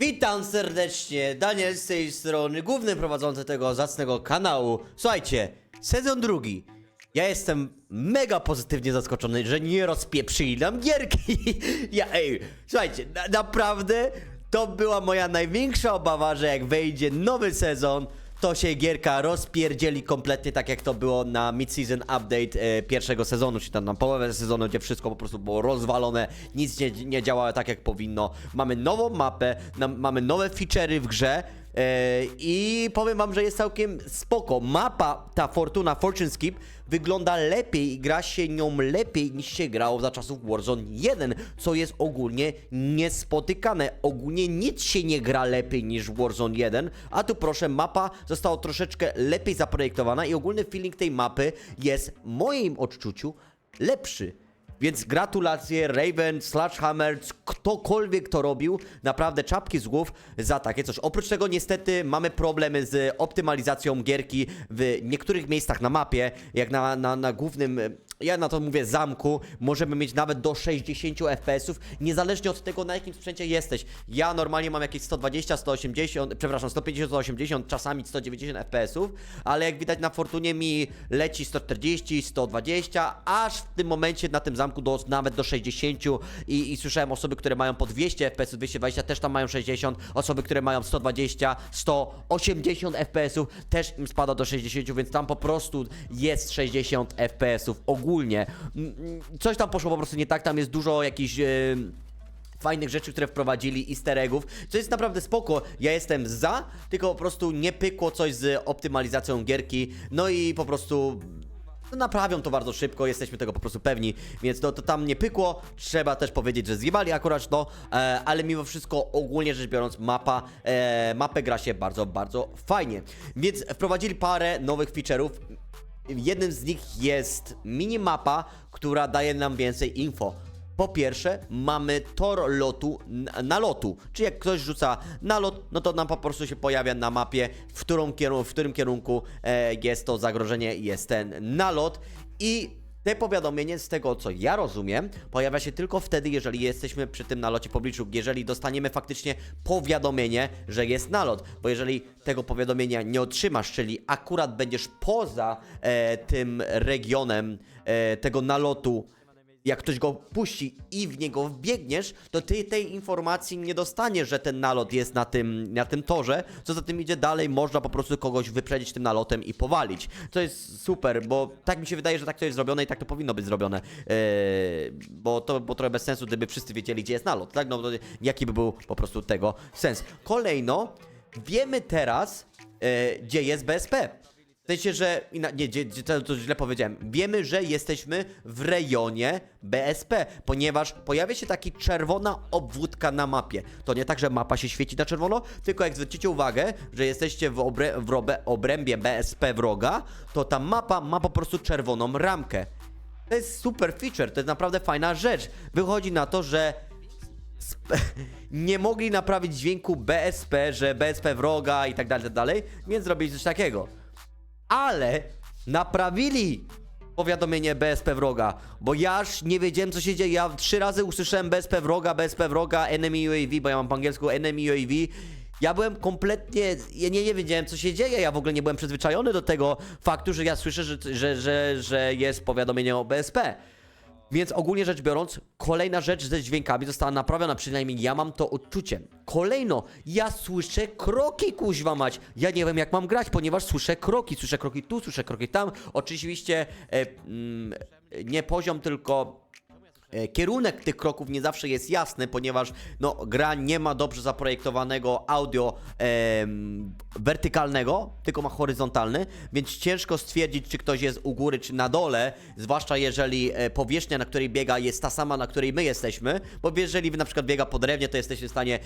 Witam serdecznie, Daniel z tej strony, główny prowadzący tego zacnego kanału. Słuchajcie, sezon drugi. Ja jestem mega pozytywnie zaskoczony, że nie rozpieprzyli nam gierki. Ja, ej, słuchajcie, na, naprawdę to była moja największa obawa, że jak wejdzie nowy sezon, to się gierka rozpierdzieli kompletnie tak jak to było na mid-season update e, pierwszego sezonu, czy tam na połowę sezonu, gdzie wszystko po prostu było rozwalone, nic nie, nie działało tak jak powinno. Mamy nową mapę, nam, mamy nowe feature'y w grze, I powiem wam, że jest całkiem spoko. Mapa, ta Fortuna Fortune Skip wygląda lepiej i gra się nią lepiej niż się grało za czasów Warzone 1, co jest ogólnie niespotykane. Ogólnie nic się nie gra lepiej niż Warzone 1, a tu proszę, mapa została troszeczkę lepiej zaprojektowana i ogólny feeling tej mapy jest w moim odczuciu lepszy. Więc gratulacje Raven, Sledgehammer, ktokolwiek to robił, naprawdę czapki z głów za takie coś. Oprócz tego niestety mamy problemy z optymalizacją gierki w niektórych miejscach na mapie, jak na, na, na głównym, ja na to mówię zamku, możemy mieć nawet do 60 FPS-ów, niezależnie od tego na jakim sprzęcie jesteś. Ja normalnie mam jakieś 120, 180, przepraszam, 150, 180, czasami 190 FPS-ów, ale jak widać na Fortunie mi leci 140, 120, aż w tym momencie na tym zamku do, nawet do 60 i, i słyszałem osoby, które mają po 200 FPS, 220 też tam mają 60, osoby, które mają 120, 180 FPS-ów też im spada do 60, więc tam po prostu jest 60 FPS-ów ogólnie. Mm, Coś tam poszło po prostu nie tak, tam jest dużo jakichś... Yy fajnych rzeczy, które wprowadzili, easter eggów, co jest naprawdę spoko, ja jestem za, tylko po prostu nie pykło coś z optymalizacją gierki, no i po prostu no, naprawią to bardzo szybko, jesteśmy tego po prostu pewni, więc to, to tam nie pykło, trzeba też powiedzieć, że zjewali akurat to, e, ale mimo wszystko ogólnie rzecz biorąc mapa, e, mapę gra się bardzo, bardzo fajnie, więc wprowadzili parę nowych feature'ów, Jednym z nich jest minimapa, która daje nam więcej info. Po pierwsze, mamy tor lotu nalotu, czyli jak ktoś rzuca nalot, no to nam po prostu się pojawia na mapie, w, w którym kierunku e, jest to zagrożenie, jest ten nalot i te powiadomienie, z tego co ja rozumiem, pojawia się tylko wtedy, jeżeli jesteśmy przy tym nalocie w jeżeli dostaniemy faktycznie powiadomienie, że jest nalot, bo jeżeli tego powiadomienia nie otrzymasz, czyli akurat będziesz poza e, tym regionem e, tego nalotu, jak ktoś go puści i w niego wbiegniesz, to ty tej informacji nie dostaniesz, że ten nalot jest na tym, na tym torze. Co za tym idzie dalej, można po prostu kogoś wyprzedzić tym nalotem i powalić. To jest super, bo tak mi się wydaje, że tak to jest zrobione i tak to powinno być zrobione. Eee, bo to bo trochę bez sensu, gdyby wszyscy wiedzieli, gdzie jest nalot, tak? No to jaki by był po prostu tego sens. Kolejno, wiemy teraz, e, gdzie jest BSP. W sensie, że. Nie, to, źle powiedziałem. Wiemy, że jesteśmy w rejonie BSP, ponieważ pojawia się taka czerwona obwódka na mapie. To nie tak, że mapa się świeci na czerwono, tylko jak zwrócicie uwagę, że jesteście w, w robe, obrębie BSP wroga, to ta mapa ma po prostu czerwoną ramkę. To jest super feature, to jest naprawdę fajna rzecz. Wychodzi na to, że nie mogli naprawić dźwięku BSP, że BSP wroga i tak dalej, tak dalej, więc zrobili coś takiego. Ale naprawili powiadomienie BSP wroga, bo ja aż nie wiedziałem co się dzieje. Ja trzy razy usłyszałem BSP wroga, BSP wroga, enemy UAV, bo ja mam po angielsku enemy UAV. Ja byłem kompletnie, ja nie, nie wiedziałem co się dzieje, ja w ogóle nie byłem przyzwyczajony do tego faktu, że ja słyszę, że, że, że, że jest powiadomienie o BSP. Więc ogólnie rzecz biorąc, kolejna rzecz ze dźwiękami została naprawiona, przynajmniej ja mam to odczucie. Kolejno, ja słyszę kroki, kuźwa mać. Ja nie wiem jak mam grać, ponieważ słyszę kroki. Słyszę kroki tu, słyszę kroki tam. Oczywiście e, mm, nie poziom, tylko Kierunek tych kroków nie zawsze jest jasny, ponieważ no, gra nie ma dobrze zaprojektowanego audio em, wertykalnego, tylko ma horyzontalny, więc ciężko stwierdzić, czy ktoś jest u góry, czy na dole, zwłaszcza jeżeli e, powierzchnia, na której biega, jest ta sama, na której my jesteśmy, bo jeżeli na przykład biega po drewnie, to jesteście w stanie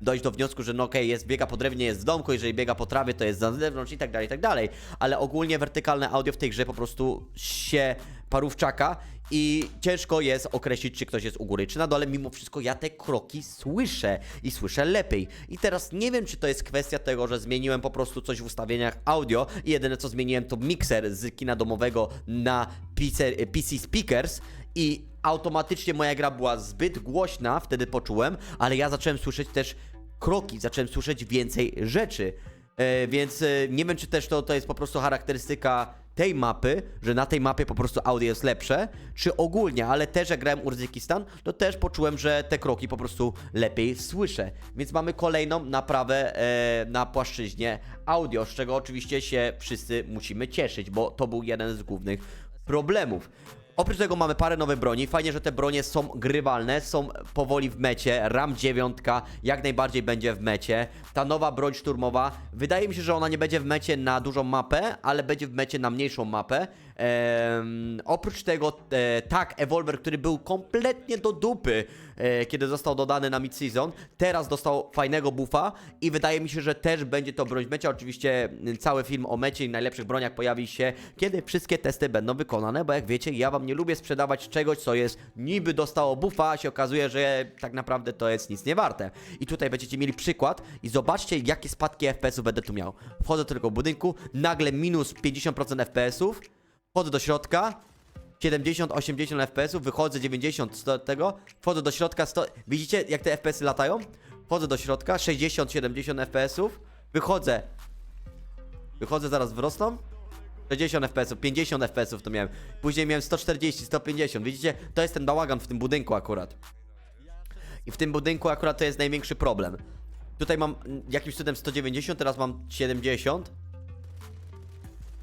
dojść do wniosku, że no okej, jest biega po drewnie, jest w domku, jeżeli biega po trawie, to jest za zewnątrz i tak dalej, i tak dalej, ale ogólnie wertykalne audio w tej grze po prostu się parówczaka i ciężko jest określić, czy ktoś jest u góry, czy na dole. Mimo wszystko ja te kroki słyszę i słyszę lepiej. I teraz nie wiem, czy to jest kwestia tego, że zmieniłem po prostu coś w ustawieniach audio i jedyne co zmieniłem to mikser z kina domowego na PC, PC speakers i automatycznie moja gra była zbyt głośna, wtedy poczułem, ale ja zacząłem słyszeć też kroki, zacząłem słyszeć więcej rzeczy. E, więc e, nie wiem, czy też to, to jest po prostu charakterystyka tej mapy, że na tej mapie po prostu audio jest lepsze, czy ogólnie, ale też jak grałem Urzykistan, to też poczułem, że te kroki po prostu lepiej słyszę. Więc mamy kolejną naprawę e, na płaszczyźnie audio, z czego oczywiście się wszyscy musimy cieszyć, bo to był jeden z głównych problemów. Oprócz tego mamy parę nowych broni. Fajnie, że te bronie są grywalne, są powoli w mecie. Ram 9 jak najbardziej będzie w mecie. Ta nowa broń szturmowa, wydaje mi się, że ona nie będzie w mecie na dużą mapę, ale będzie w mecie na mniejszą mapę. Ehm, oprócz tego, e, tak, Evolver, który był kompletnie do dupy, e, kiedy został dodany na mid-season, teraz dostał fajnego buffa i wydaje mi się, że też będzie to broń w mecie. Oczywiście cały film o mecie i najlepszych broniach pojawi się, kiedy wszystkie testy będą wykonane, bo jak wiecie, ja wam nie lubię sprzedawać czegoś, co jest niby dostało buffa, a się okazuje, że tak naprawdę to jest nic nie warte. I tutaj będziecie mieli przykład i zobaczcie, jakie spadki FPS-ów będę tu miał. Wchodzę do tego budynku, nagle minus 50% FPS-ów, wchodzę do środka, 70-80 FPS-ów, wychodzę 90 z tego, wchodzę do środka, 100, widzicie jak te FPS-y latają? Wchodzę do środka, 60-70 FPS-ów, wychodzę, wychodzę zaraz wrosną, 60 FPS-ów, 50 FPS-ów to miałem, później miałem 140, 150, widzicie? To jest ten bałagan w tym budynku akurat. I w tym budynku akurat to jest największy problem. Tutaj mam mm, jakimś cudem 190, teraz mam 70.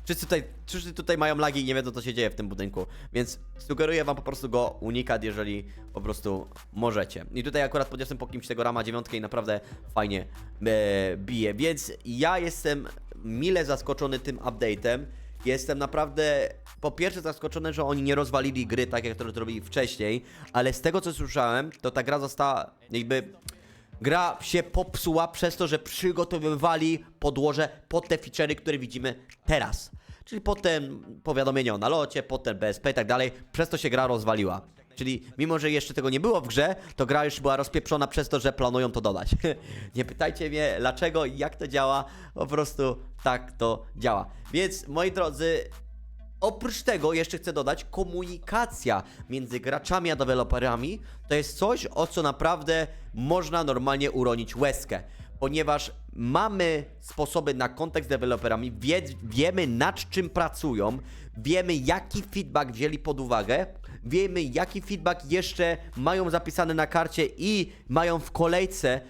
Wszyscy tutaj, wszyscy tutaj mają lagi i nie wiedzą co się dzieje w tym budynku, więc sugeruję wam po prostu go unikać, jeżeli po prostu możecie. I tutaj akurat podniosłem po kimś tego rama dziewiątkę i naprawdę fajnie e, bije, więc ja jestem mile zaskoczony tym update'em. Jestem naprawdę po pierwsze zaskoczony, że oni nie rozwalili gry tak jak to robili wcześniej, ale z tego co słyszałem, to ta gra została jakby gra się popsuła przez to, że przygotowywali podłoże pod te feature'y, które widzimy teraz. Czyli potem powiadomienie o nalocie, potem BSP i tak dalej, przez to się gra rozwaliła. Czyli mimo, że jeszcze tego nie było w grze, to gra już była rozpieprzona przez to, że planują to dodać. nie pytajcie mnie dlaczego i jak to działa, po prostu tak to działa. Więc moi drodzy, Oprócz tego jeszcze chcę dodać komunikacja między graczami a deweloperami to jest coś, o co naprawdę można normalnie uronić łezkę. Ponieważ mamy sposoby na kontakt z deweloperami, wie, wiemy nad czym pracują, wiemy jaki feedback wzięli pod uwagę, wiemy jaki feedback jeszcze mają zapisane na karcie i mają w kolejce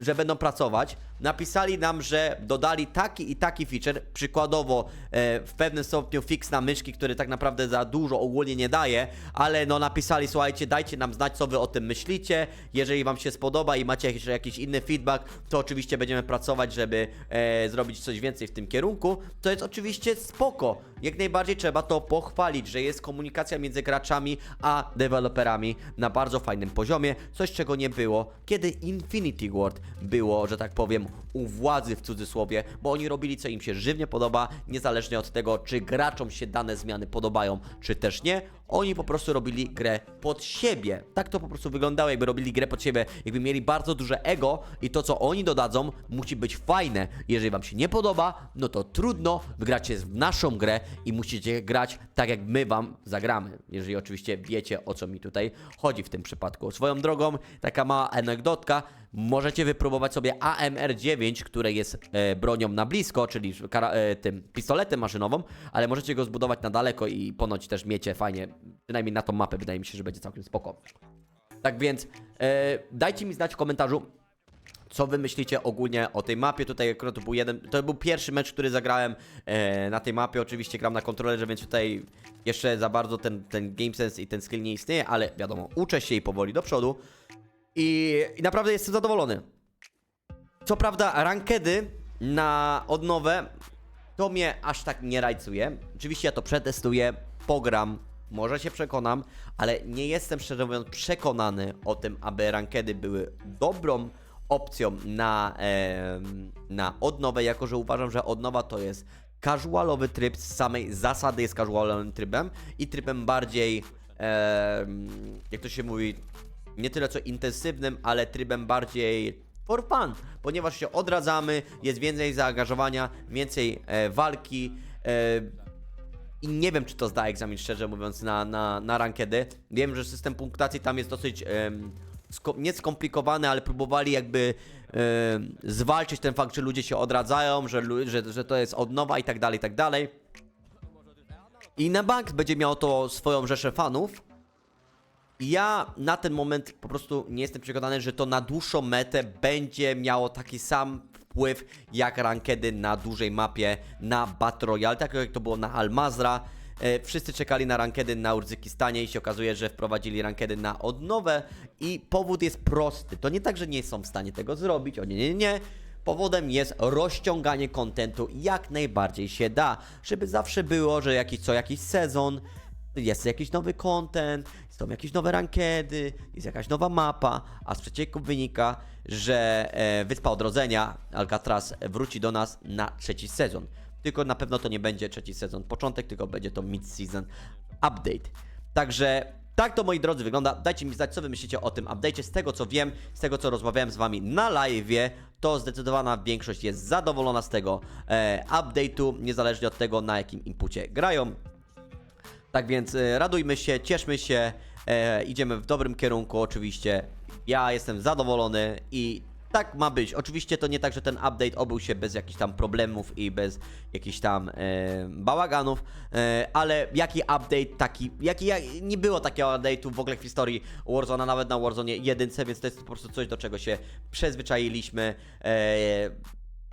że będą pracować. Napisali nam, że dodali taki i taki feature, przykładowo e, w pewnym stopniu fix na myszki, który tak naprawdę za dużo ogólnie nie daje, ale no napisali, słuchajcie, dajcie nam znać, co wy o tym myślicie. Jeżeli wam się spodoba i macie jeszcze jakiś inny feedback, to oczywiście będziemy pracować, żeby e, zrobić coś więcej w tym kierunku. To jest oczywiście spoko. Jak najbardziej trzeba to pochwalić, że jest komunikacja między graczami a deweloperami na bardzo fajnym poziomie, coś czego nie było, kiedy Infinity Ward było, że tak powiem, u władzy w cudzysłowie, bo oni robili co im się żywnie podoba, niezależnie od tego, czy graczom się dane zmiany podobają, czy też nie. Oni po prostu robili grę pod siebie. Tak to po prostu wyglądało, jakby robili grę pod siebie, jakby mieli bardzo duże ego i to, co oni dodadzą, musi być fajne. Jeżeli wam się nie podoba, no to trudno, wygracie w naszą grę i musicie grać tak, jak my wam zagramy. Jeżeli oczywiście wiecie, o co mi tutaj chodzi w tym przypadku. Swoją drogą, taka mała anegdotka, możecie wypróbować sobie AMR-9, które jest e, bronią na blisko, czyli e, tym pistoletem maszynową, ale możecie go zbudować na daleko i ponoć też miecie fajnie, przynajmniej na tą mapę wydaje mi się, że będzie całkiem spoko. Tak więc e, dajcie mi znać w komentarzu, co wy myślicie ogólnie o tej mapie? Tutaj akurat to był jeden, to był pierwszy mecz, który zagrałem e, na tej mapie. Oczywiście gram na kontrolerze, więc tutaj jeszcze za bardzo ten, ten game sense i ten skill nie istnieje, ale wiadomo, uczę się i powoli do przodu. I, i naprawdę jestem zadowolony. Co prawda, rankedy na odnowę to mnie aż tak nie rajcuje. Oczywiście ja to przetestuję, pogram, może się przekonam, ale nie jestem szczerze mówiąc przekonany o tym, aby rankedy były dobrą opcją na, em, na odnowę, jako że uważam, że odnowa to jest casualowy tryb, z samej zasady jest casualowym trybem i trybem bardziej, em, jak to się mówi, nie tyle co intensywnym, ale trybem bardziej for fun, ponieważ się odradzamy, jest więcej zaangażowania, więcej e, walki. E, i nie wiem, czy to zda egzamin, szczerze mówiąc, na, na, na rankedy. Wiem, że system punktacji tam jest dosyć em, sko- nie skomplikowany, ale próbowali jakby zwalczyć ten fakt, że ludzie się odradzają, że, że, że to jest od nowa i tak dalej, i tak dalej. I na bank będzie miał to swoją rzeszę fanów. Ja na ten moment po prostu nie jestem przekonany, że to na dłuższą metę będzie miało taki sam wpływ jak rankedy na dużej mapie na Battle Royale, tak jak to było na Almazra. E, Wszyscy czekali na rankedy na Urzykistanie i się okazuje, że wprowadzili rankedy na odnowę i powód jest prosty. To nie tak, że nie są w stanie tego zrobić, o nie, nie, nie. Powodem jest rozciąganie kontentu jak najbardziej się da, żeby zawsze było, że jakiś co jakiś sezon jest jakiś nowy content, są jakieś nowe rankedy, jest jakaś nowa mapa, a z przecieków wynika, że e, Wyspa Odrodzenia, Alcatraz, wróci do nas na trzeci sezon. Tylko na pewno to nie będzie trzeci sezon początek, tylko będzie to mid-season update. Także tak to moi drodzy wygląda. Dajcie mi znać, co wy myślicie o tym update'cie. Z tego co wiem, z tego co rozmawiałem z wami na live'ie, to zdecydowana większość jest zadowolona z tego e, update'u, niezależnie od tego na jakim inpucie grają. Tak więc e, radujmy się, cieszmy się, e, idziemy w dobrym kierunku oczywiście. Ja jestem zadowolony i tak ma być. Oczywiście to nie tak, że ten update obył się bez jakichś tam problemów i bez jakichś tam e, bałaganów, e, ale jaki update taki, jaki, jak, nie było takiego update'u w ogóle w historii Warzona, nawet na Warzone 1, więc to jest po prostu coś, do czego się przyzwyczailiśmy. E,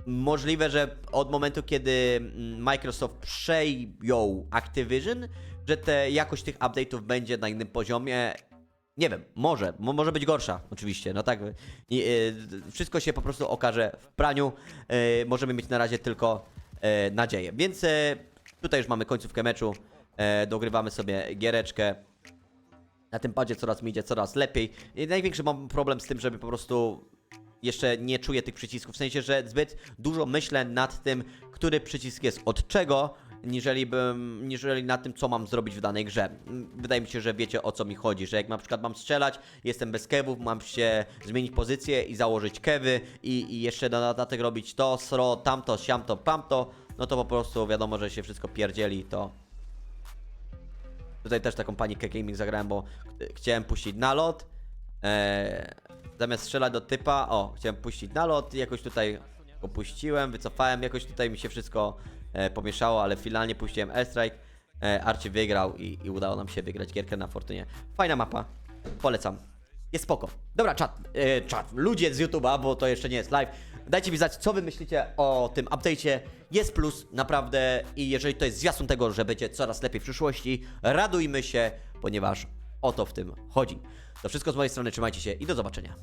Możliwe, że od momentu, kiedy mm, Microsoft przejął Activision, że te jakość tych update'ów będzie na innym poziomie. Nie wiem, może, mo- może być gorsza, oczywiście. No tak, i, y, wszystko się po prostu okaże w praniu. Y, możemy mieć na razie tylko y, nadzieję. Więc y, tutaj już mamy końcówkę meczu. Y, dogrywamy sobie giereczkę. Na tym padzie coraz mi idzie coraz lepiej. I największy mam problem z tym, żeby po prostu jeszcze nie czuję tych przycisków. W sensie, że zbyt dużo myślę nad tym, który przycisk jest od czego, niżeli, bym, niżeli nad tym, co mam zrobić w danej grze. Wydaje mi się, że wiecie o co mi chodzi, że jak na przykład mam strzelać, jestem bez kewów, mam się zmienić pozycję i założyć kewy i, i jeszcze na dodatek robić to, sro, tamto, siamto, pamto, no to po prostu wiadomo, że się wszystko pierdzieli, to Tutaj też taką panikę gaming zagrałem, bo ch- chciałem puścić nalot. Eee, zamiast strzelać do typa, o, chciałem puścić nalot jakoś tutaj opuściłem, wycofałem, jakoś tutaj mi się wszystko e, pomieszało, ale finalnie puściłem airstrike. E, Archie wygrał i, i udało nam się wygrać gierkę na Fortunie. Fajna mapa, polecam. Jest spoko. Dobra, czat, e, czat, ludzie z YouTube'a, bo to jeszcze nie jest live. Dajcie mi znać, co wy myślicie o tym update'cie. Jest plus, naprawdę. I jeżeli to jest zwiastun tego, że będzie coraz lepiej w przyszłości, radujmy się, ponieważ o to w tym chodzi. To wszystko z mojej strony, trzymajcie się i do zobaczenia.